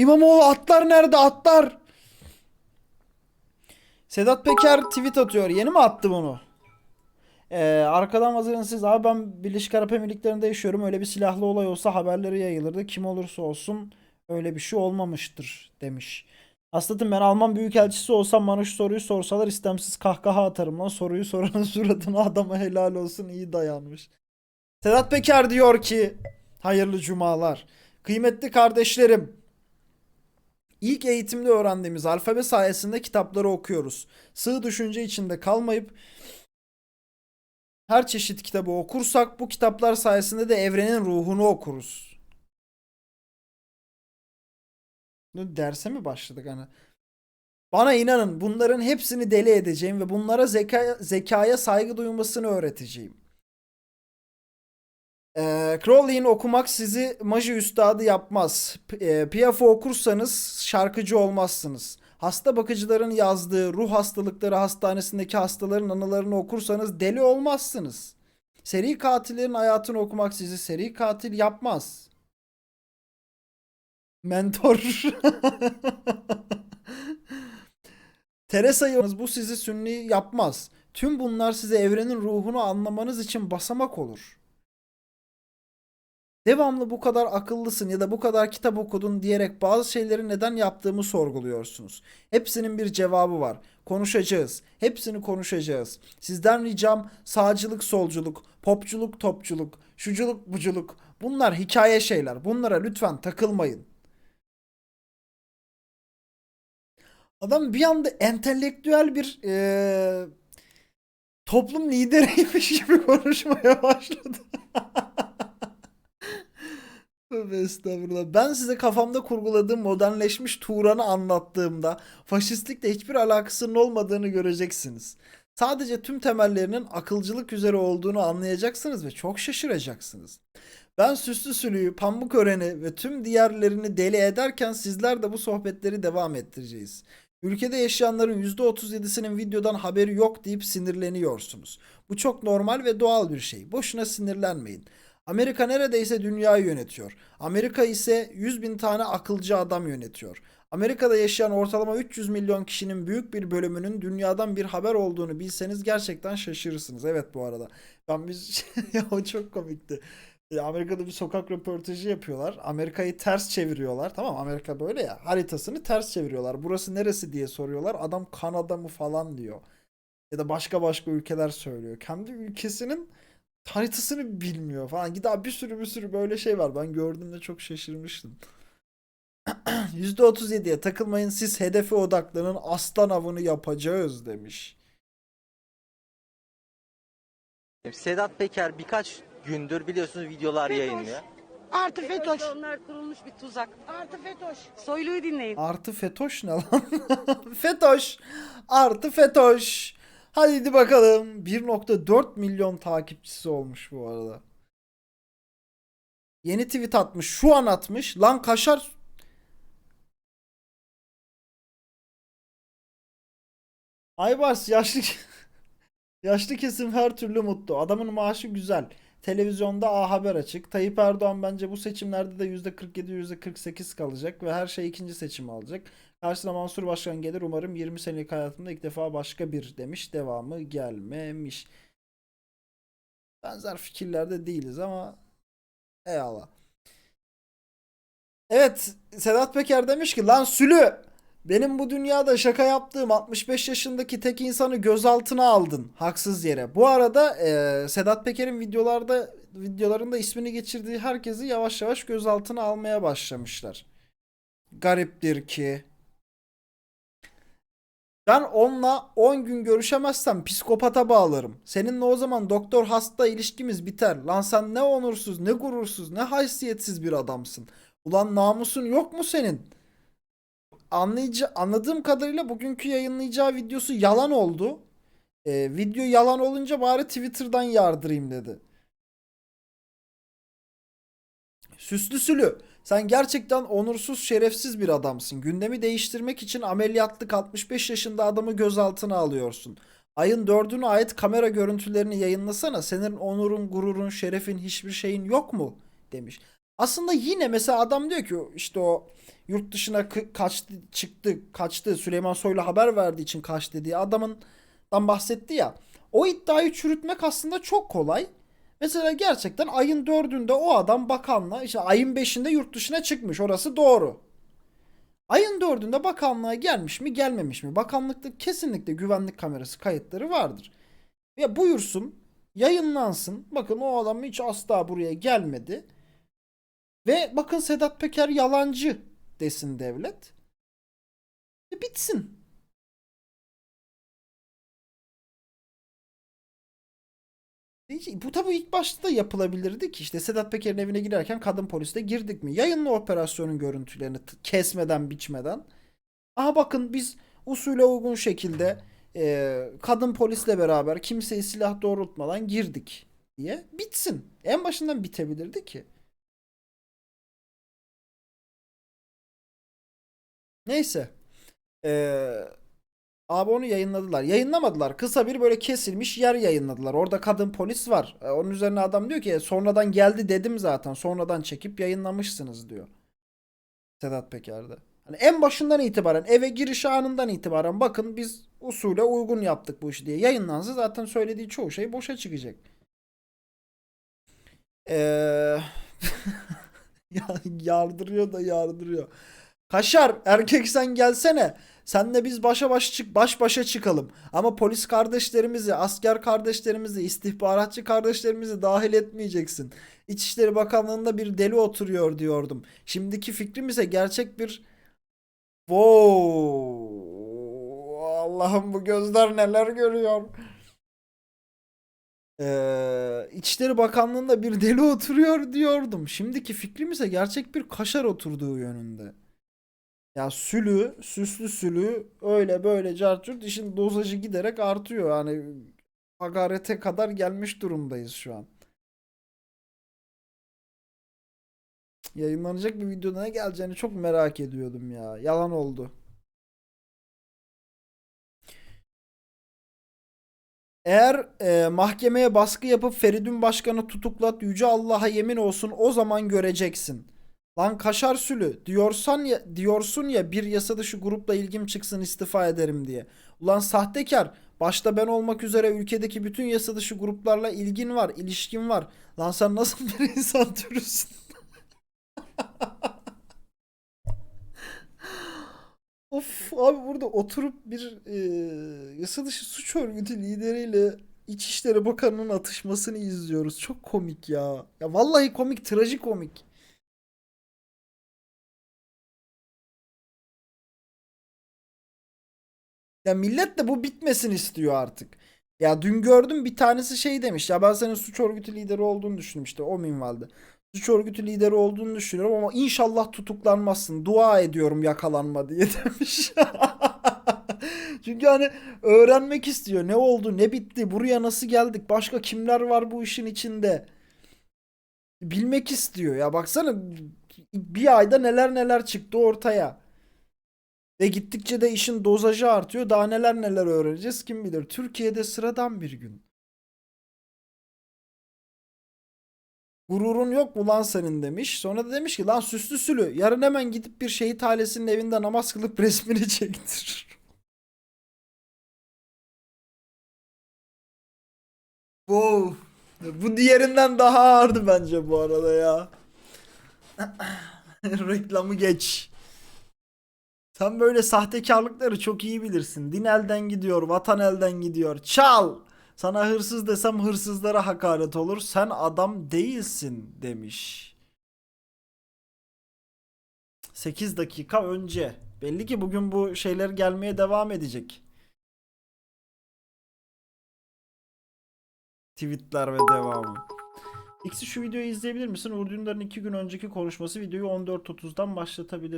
İmamoğlu atlar nerede atlar? Sedat Peker tweet atıyor. Yeni mi attı bunu? Ee, arkadan hazırın siz. Abi ben Birleşik Arap Emirlikleri'nde yaşıyorum. Öyle bir silahlı olay olsa haberleri yayılırdı. Kim olursa olsun öyle bir şey olmamıştır demiş. Aslatım ben Alman Büyükelçisi olsam bana şu soruyu sorsalar istemsiz kahkaha atarım lan. Soruyu soranın suratına adama helal olsun iyi dayanmış. Sedat Peker diyor ki hayırlı cumalar. Kıymetli kardeşlerim İlk eğitimde öğrendiğimiz alfabe sayesinde kitapları okuyoruz. Sığ düşünce içinde kalmayıp her çeşit kitabı okursak bu kitaplar sayesinde de evrenin ruhunu okuruz. Derse mi başladık hani? Bana inanın bunların hepsini deli edeceğim ve bunlara zeka, zekaya saygı duymasını öğreteceğim. Ee, Crowley'in okumak sizi maji üstadı yapmaz. E, Piaf'ı okursanız şarkıcı olmazsınız. Hasta bakıcıların yazdığı ruh hastalıkları hastanesindeki hastaların anılarını okursanız deli olmazsınız. Seri katillerin hayatını okumak sizi seri katil yapmaz. Mentor. Teresa'yı bu sizi sünni yapmaz. Tüm bunlar size evrenin ruhunu anlamanız için basamak olur. Devamlı bu kadar akıllısın ya da bu kadar kitap okudun diyerek bazı şeyleri neden yaptığımı sorguluyorsunuz. Hepsinin bir cevabı var. Konuşacağız. Hepsini konuşacağız. Sizden ricam sağcılık, solculuk, popçuluk, topçuluk, şuculuk, buculuk. Bunlar hikaye şeyler. Bunlara lütfen takılmayın. Adam bir anda entelektüel bir eee, toplum lideriymiş gibi konuşmaya başladı. Tövbe estağfurullah. Ben size kafamda kurguladığım modernleşmiş Turan'ı anlattığımda faşistlikle hiçbir alakasının olmadığını göreceksiniz. Sadece tüm temellerinin akılcılık üzere olduğunu anlayacaksınız ve çok şaşıracaksınız. Ben Süslü Sülü'yü, Pamuk Ören'i ve tüm diğerlerini deli ederken sizler de bu sohbetleri devam ettireceğiz. Ülkede yaşayanların %37'sinin videodan haberi yok deyip sinirleniyorsunuz. Bu çok normal ve doğal bir şey. Boşuna sinirlenmeyin. Amerika neredeyse dünyayı yönetiyor. Amerika ise 100 bin tane akılcı adam yönetiyor. Amerika'da yaşayan ortalama 300 milyon kişinin büyük bir bölümünün dünyadan bir haber olduğunu bilseniz gerçekten şaşırırsınız. Evet bu arada. Ben biz ya o çok komikti. Ya Amerika'da bir sokak röportajı yapıyorlar. Amerika'yı ters çeviriyorlar. Tamam Amerika böyle ya. Haritasını ters çeviriyorlar. Burası neresi diye soruyorlar. Adam Kanada mı falan diyor. Ya da başka başka ülkeler söylüyor. Kendi ülkesinin haritasını bilmiyor falan. Daha bir sürü bir sürü böyle şey var. Ben gördüğümde çok şaşırmıştım. %37'ye takılmayın siz hedefe odaklanın aslan avını yapacağız demiş. Sedat Peker birkaç gündür biliyorsunuz videolar yayınlıyor. Artı FETÖ'ş. Onlar kurulmuş bir tuzak. Artı FETÖ'ş. Soylu'yu dinleyin. Artı Fetoş ne lan? Fetoş. Artı Fetoş. Haydi bakalım. 1.4 milyon takipçisi olmuş bu arada. Yeni tweet atmış. Şu an atmış. Lan kaşar. Aybars yaşlı yaşlı kesim her türlü mutlu. Adamın maaşı güzel. Televizyonda A Haber açık. Tayyip Erdoğan bence bu seçimlerde de %47 %48 kalacak ve her şey ikinci seçim alacak. Karşısına Mansur Başkan gelir umarım 20 senelik hayatımda ilk defa başka bir demiş. Devamı gelmemiş. Benzer fikirlerde değiliz ama eyvallah. Evet Sedat Peker demiş ki lan Sülü benim bu dünyada şaka yaptığım 65 yaşındaki tek insanı gözaltına aldın haksız yere. Bu arada e, Sedat Peker'in videolarda videolarında ismini geçirdiği herkesi yavaş yavaş gözaltına almaya başlamışlar. Gariptir ki. Ben onunla 10 gün görüşemezsem psikopata bağlarım. Seninle o zaman doktor hasta ilişkimiz biter. Lan sen ne onursuz, ne gurursuz, ne haysiyetsiz bir adamsın. Ulan namusun yok mu senin? Anlayıcı, anladığım kadarıyla bugünkü yayınlayacağı videosu yalan oldu. Ee, video yalan olunca bari Twitter'dan yardırayım dedi. Süslüsülü. Sen gerçekten onursuz, şerefsiz bir adamsın. Gündemi değiştirmek için ameliyatlık 65 yaşında adamı gözaltına alıyorsun. Ayın 4'üne ait kamera görüntülerini yayınlasana. Senin onurun, gururun, şerefin, hiçbir şeyin yok mu? Demiş. Aslında yine mesela adam diyor ki işte o yurt dışına kaçtı çıktı kaçtı Süleyman Soylu haber verdiği için kaçtı diye adamından bahsetti ya. O iddiayı çürütmek aslında çok kolay. Mesela gerçekten ayın dördünde o adam bakanla işte ayın beşinde yurt dışına çıkmış orası doğru. Ayın dördünde bakanlığa gelmiş mi gelmemiş mi? Bakanlıkta kesinlikle güvenlik kamerası kayıtları vardır. Ya buyursun yayınlansın. Bakın o adam hiç asla buraya gelmedi. Ve bakın Sedat Peker yalancı desin devlet. E bitsin. Bu tabii ilk başta da yapılabilirdi ki işte Sedat Peker'in evine girerken kadın poliste girdik mi? Yayınla operasyonun görüntülerini kesmeden biçmeden. Aha bakın biz usule uygun şekilde e, kadın polisle beraber kimseyi silah doğrultmadan girdik diye bitsin. En başından bitebilirdi ki. Neyse. Ee, abi onu yayınladılar. Yayınlamadılar. Kısa bir böyle kesilmiş yer yayınladılar. Orada kadın polis var. Ee, onun üzerine adam diyor ki "E, sonradan geldi dedim zaten. Sonradan çekip yayınlamışsınız diyor. Sedat Peker'de. Hani en başından itibaren eve giriş anından itibaren bakın biz usule uygun yaptık bu işi diye yayınlansa zaten söylediği çoğu şey boşa çıkacak. Ee, ya yardırıyor da yardırıyor. Kaşar erkek sen gelsene. Senle biz başa baş çık baş başa çıkalım. Ama polis kardeşlerimizi, asker kardeşlerimizi, istihbaratçı kardeşlerimizi dahil etmeyeceksin. İçişleri Bakanlığı'nda bir deli oturuyor diyordum. Şimdiki fikrim ise gerçek bir Wow. Allah'ım bu gözler neler görüyor. Ee, İçişleri Bakanlığı'nda bir deli oturuyor diyordum. Şimdiki fikrim ise gerçek bir kaşar oturduğu yönünde. Ya sülü, süslü sülü öyle böyle cartçurt işin dozajı giderek artıyor. Yani hakarete kadar gelmiş durumdayız şu an. Yayınlanacak bir videoda ne geleceğini çok merak ediyordum ya. Yalan oldu. Eğer e, mahkemeye baskı yapıp Feridun Başkan'ı tutuklat Yüce Allah'a yemin olsun o zaman göreceksin. Lan kaşar sülü diyorsan ya, diyorsun ya bir yasa dışı grupla ilgim çıksın istifa ederim diye. Ulan sahtekar başta ben olmak üzere ülkedeki bütün yasa dışı gruplarla ilgin var, ilişkin var. Lan sen nasıl bir insan türüsün? Of abi burada oturup bir e, yasa dışı suç örgütü lideriyle İçişleri Bakanı'nın atışmasını izliyoruz. Çok komik ya. Ya vallahi komik, trajikomik. Ya millet de bu bitmesin istiyor artık. Ya dün gördüm bir tanesi şey demiş. Ya ben senin suç örgütü lideri olduğunu düşündüm işte o minvalde. Suç örgütü lideri olduğunu düşünüyorum ama inşallah tutuklanmazsın. Dua ediyorum yakalanma diye demiş. Çünkü hani öğrenmek istiyor. Ne oldu, ne bitti, buraya nasıl geldik, başka kimler var bu işin içinde. Bilmek istiyor. Ya baksana bir ayda neler neler çıktı ortaya. Ve gittikçe de işin dozajı artıyor. Daha neler neler öğreneceğiz kim bilir. Türkiye'de sıradan bir gün. Gururun yok mu lan senin demiş. Sonra da demiş ki lan süslü sülü yarın hemen gidip bir şehit ailesinin evinde namaz kılıp resmini çektir. Wow. Bu diğerinden daha ağırdı bence bu arada ya. Reklamı geç. Sen böyle sahtekarlıkları çok iyi bilirsin. Din elden gidiyor, vatan elden gidiyor. Çal! Sana hırsız desem hırsızlara hakaret olur. Sen adam değilsin demiş. 8 dakika önce. Belli ki bugün bu şeyler gelmeye devam edecek. Tweetler ve devamı. X'i şu videoyu izleyebilir misin? Uğur Dündar'ın 2 gün önceki konuşması videoyu 14.30'dan başlatabilir.